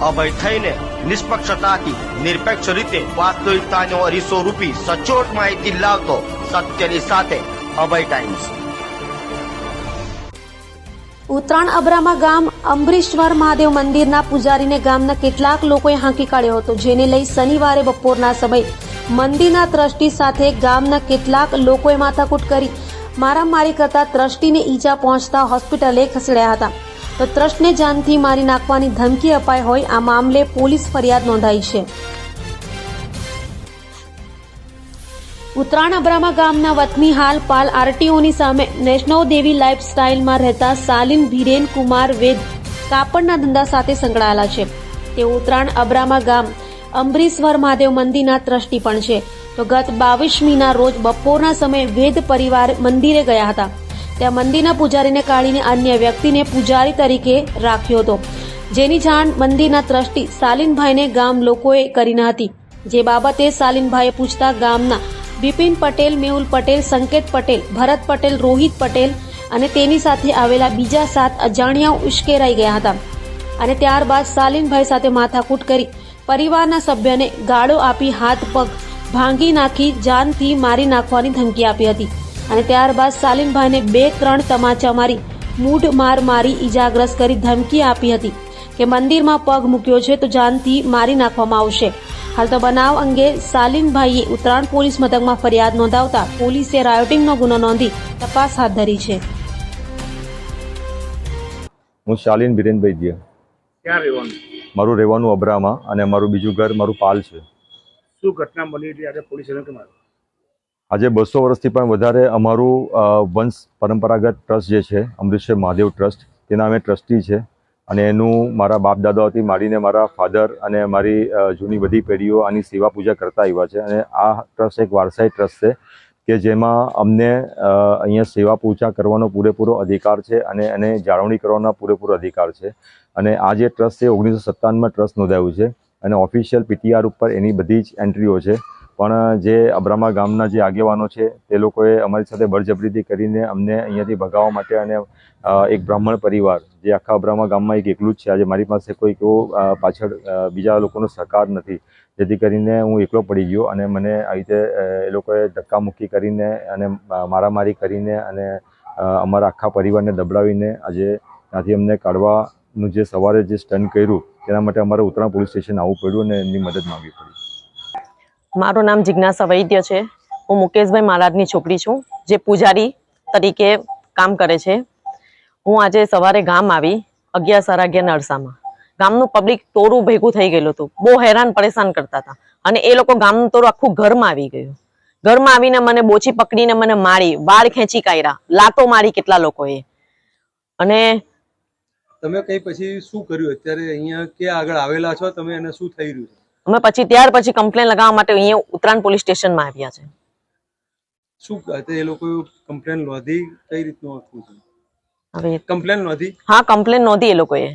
અભય થઈને નિષ્પક્ષતાથી નિરપેક્ષ રીતે વાસ્તવિકતાનો અરીસો રૂપી સચોટ માહિતી લાવતો સત્યની સાથે અભય ટાઈમ્સ. ઉત્તરાયણ અબ્રામા ગામ અંબરીશ્વર મહાદેવ મંદિરના પૂજારીને ગામના કેટલાક લોકોએ હાંકી કાઢ્યો હતો, જેને લઈ શનિવારે બપોરના સમયે મંદિરના ટ્રસ્ટી સાથે ગામના કેટલાક લોકોએ માથાકૂટ કરી, મારામારી કરતા ટ્રસ્ટીને ઈજા પહોંચતા હોસ્પિટલે ખસેડાયા હતા. તો ટ્રસ્ટને જાનથી મારી નાખવાની ધમકી અપાઈ હોય આ મામલે પોલીસ ફરિયાદ નોંધાઈ છે. ઉત્તરાયણ અબ્રામા ગામના વતની હાલ પાલ આરટીઓની સામે નેશનલ દેવી લાઇફસ્ટાઇલમાં રહેતા સાલિન ભીરેન કુમાર વેદ કાપડના ધંધા સાથે સંકળાયેલા છે. તેઓ ઉત્તરાયણ અબ્રામા ગામ અંબરીશ્વર મહાદેવ મંદિરના ટ્રસ્ટી પણ છે. તો ગત બાવીસમીના રોજ બપોરના સમયે વેદ પરિવાર મંદિરે ગયા હતા. ત્યાં મંદિરના પૂજારીને કાઢીને અન્ય વ્યક્તિને પૂજારી તરીકે રાખ્યો હતો. જેની જાણ મંદિરના ટ્રસ્ટી સાલિનભાઈને ગામ લોકોએ કરી હતી. જે બાબતે સાલિનભાઈએ પૂછતા ગામના બિપિન પટેલ, મેહુલ પટેલ, સંકેત પટેલ, ભરત પટેલ, રોહિત પટેલ અને તેની સાથે આવેલા બીજા સાત અજાણ્યાઓ ઉશ્કેરાઈ ગયા હતા. અને ત્યારબાદ સાલિનભાઈ સાથે માથાકૂટ કરી પરિવારના સભ્યને ગાળો આપી હાથ પગ ભાંગી નાખી, જાનથી મારી નાખવાની ધમકી આપી હતી. અને ત્યારબાદ સાલિમભાઈને બે ત્રણ તમાચા મારી મૂઢ માર મારી ઈજાગ્રસ્ત કરી ધમકી આપી હતી કે મંદિરમાં પગ મૂક્યો છે તો જાનથી મારી નાખવામાં આવશે. હાલ તો બનાવ અંગે સાલિમભાઈએ ઉત્તરાયણ પોલીસ મથકમાં ફરિયાદ નોંધાવતા પોલીસે રાયોટિંગનો ગુનો નોંધી તપાસ હાથ ધરી છે. હું શાલિન બિરેનભાઈ જીયા ક્યાં રહેવાનું? મારું રહેવાનું અબરામાં અને મારું બીજું ઘર મારું પાલ છે. શું ઘટના બની હતી? આજે પોલીસ? આજે બસો વર્ષથી પણ વધારે અમારું વંશ પરંપરાગત ટ્રસ્ટ જે છે, અમૃતસર મહાદેવ ટ્રસ્ટ, તેના અમે ટ્રસ્ટી છે. અને એનું મારા બાપ દાદાઓથી માંડીને મારા ફાધર અને મારી જૂની બધી પેઢીઓ આની સેવા પૂજા કરતા આવ્યા છે. અને આ ટ્રસ્ટ એક વારસાઈ ટ્રસ્ટ છે કે જેમાં અમને અહીંયા સેવા પૂજા કરવાનો પૂરેપૂરો અધિકાર છે અને એને જાળવણી કરવાનો પૂરેપૂરો અધિકાર છે. અને આ જે ટ્રસ્ટ છે ઓગણીસો સત્તાવનમાં ટ્રસ્ટ નોંધાયું છે. અને ઓફિશિયલ પીટીઆર ઉપર એની બધી જ એન્ટ્રીઓ છે. પણ જે અબ્રામા ગામના જે આગેવાનો છે, તે લોકોએ અમારી સાથે બળજબરીથી કરીને અમને અહીંયાથી ભગાવવા માટે અને એક બ્રાહ્મણ પરિવાર, જે આખા અબ્રામા ગામમાં એક એકલું જ છે. આજે મારી પાસે કોઈ એવો પાછળ બીજા લોકોનો સહકાર નથી. જેથી કરીને હું એકલો પડી ગયો અને મને આવી રીતે એ લોકોએ ધક્કામુક્કી કરીને અને મારામારી કરીને અને અમારા આખા પરિવારને દબડાવીને આજે ત્યાંથી અમને કાઢવાનું જે સવારે જે સ્ટન કર્યું, તેના માટે અમારે ઉત્તરાયણ પોલીસ સ્ટેશન આવવું પડ્યું અને એમની મદદ માંગવી પડી. મારું નામ જિજ્ઞાસા વૈદ્ય છે. હું મુકેશભાઈ મહારાજની છોકરી છું, જે પૂજારી તરીકે કામ કરે છે. હું આજે સવારે ગામ આવી, અગિયાર સાડા અગિયાર નરસામાં ગામનું પબ્લિક તોરું ભેગું થઈ ગયેલું હતું. બહુ હેરાન પરેશાન કરતા હતા. અને એ લોકો ગામનું તોરું આખું ઘરમાં આવી ગયું. ઘરમાં આવીને મને બોચી પકડીને મને મારી, વાળ ખેંચી કાઢ્યા લાતો મારી કેટલા લોકોએ. અને તમે કઈ પછી શું કર્યું? અત્યારે અહીંયા ક્યાં આગળ આવેલા છો? તમે એને શું થઈ રહ્યું છે? અમે પછી ત્યાર પછી કમ્પ્લેન લગાવવા માટે અહીંયા ઉત્તરાયણ પોલીસ સ્ટેશનમાં આવ્યા છે. શું એ લોકો કમ્પ્લેન નોંધી કઈ રીતનું હતું? છે હવે કમ્પ્લેન નોંધી? હા કમ્પ્લેન નોંધી એ લોકોએ.